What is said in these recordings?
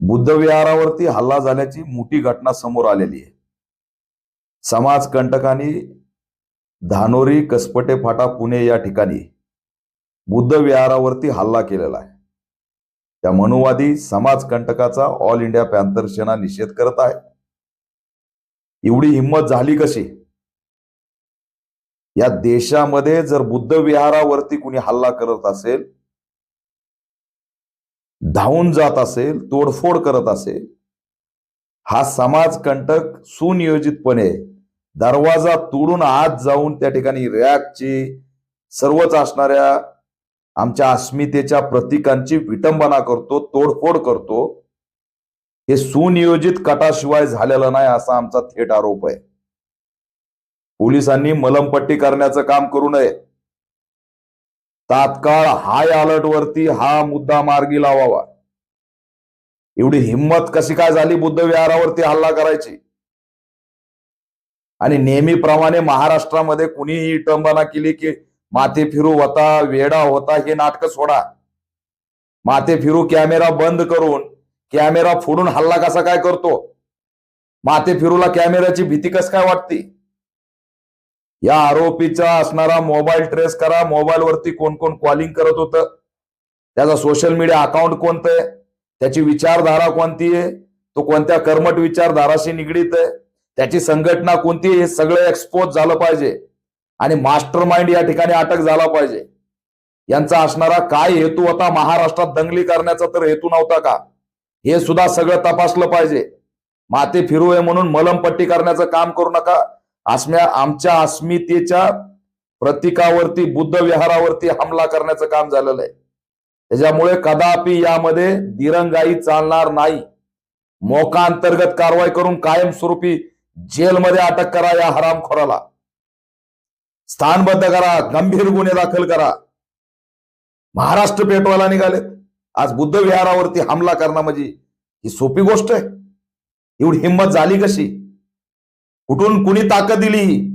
बुद्धविहारावरती हल्ला झाल्याची मोठी घटना समोर आलेली आहे. समाज कंटकांनी धानोरी कसपटे फाटा पुणे या ठिकाणी बुद्ध विहारावरती हल्ला केलेला आहे. त्या मनुवादी समाज कंटकाचा ऑल इंडिया पॅन्थर सेना निषेध करत आहे. एवढी हिंमत झाली कशी? या देशामध्ये जर बुद्ध विहारावरती कुणी हल्ला करत असेल धावून जात असेल तोडफोड करत असेल हा समाज कंटक सुनियोजितपणे दरवाजा तोडून आत जाऊन त्या ठिकाणी रॅकची सर्वच असणाऱ्या आमच्या अस्मितेच्या प्रतीकांची विटंबना करतो तोडफोड करतो हे सुनियोजित कटाशिवाय झालेलं नाही असा आमचा थेट आरोप आहे. पोलिसांनी मलमपट्टी करण्याचं काम करू नये. तात्काळ हाय अलर्ट वरती हा मुद्दा मार्गी लावावा. एवढी हिंमत कशी काय झाली बुद्ध विहारावरती हल्ला करायची? आणि नेहमीप्रमाणे महाराष्ट्रामध्ये कुणीही विटंबना केली की माथे फिरू होता वेडा होता हे नाटक सोडा. माथे फिरू कॅमेरा बंद करून कॅमेरा फोडून हल्ला कसा काय करतो? माथे फिरूला कॅमेऱ्याची भीती कस काय वाटते? या आरोपीचा असणारा मोबाईल ट्रेस करा. मोबाईल वरती कोण कोण कॉलिंग करत होतं? त्याचा सोशल मीडिया अकाउंट कोणतं आहे? त्याची विचारधारा कोणती आहे? तो कोणत्या कर्मट विचारधाराशी निगडीत आहे? त्याची संघटना कोणती आहे? हे सगळं एक्सपोज झालं पाहिजे. आणि मास्टर माइंड या ठिकाणी अटक झाला पाहिजे. यांचा असणारा काय हेतू होता? महाराष्ट्रात दंगली करण्याचा तर हेतू नव्हता का? हे सुद्धा सगळं तपासलं पाहिजे. माते फिरू आहे म्हणून मलमपट्टी करण्याचं काम करू नका. अस्म्या आमच्या अस्मितेच्या प्रतीकावरती बुद्ध विहारावरती हमला करण्याचं काम झालेलं आहे. त्याच्यामुळे कदापि यामध्ये दिरंगाई चालणार नाही. मोका अंतर्गत कारवाई करून कायमस्वरूपी जेलमध्ये अटक करा या हरामखोराला. स्थानबद्ध करा गंभीर गुन्हे दाखल करा. महाराष्ट्र पेटवायला निघालेत. आज बुद्ध विहारावरती हमला करणं म्हणजे ही सोपी गोष्ट आहे. एवढी हिंमत झाली कशी? कुठून कुणी ताकद दिली?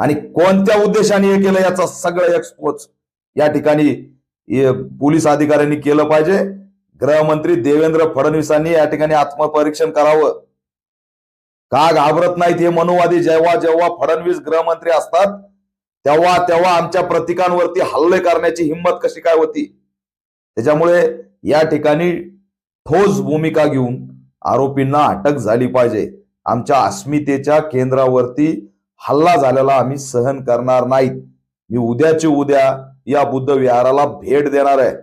आणि कोणत्या उद्देशाने हे केलं? याचा सगळं एक्सपोज या ठिकाणी पोलीस अधिकाऱ्यांनी केलं पाहिजे. गृहमंत्री देवेंद्र फडणवीसांनी या ठिकाणी आत्मपरीक्षण करावं. का घाबरत नाहीत हे मनुवादी? जेव्हा जेव्हा फडणवीस गृहमंत्री असतात तेव्हा तेव्हा आमच्या प्रतिकांवरती हल्ले करण्याची हिंमत कशी काय होती? त्याच्यामुळे या ठिकाणी ठोस भूमिका घेऊन आरोपींना अटक झाली पाहिजे. आमच्या अस्मितेच्या केंद्रावरती हल्ला झालेला आम्ही सहन करणार नाहीत. मी उद्याची उद्या या बुद्ध विहाराला भेट देणार आहे.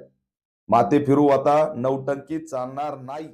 माते फिरू आता नौटंकी चालणार नाही.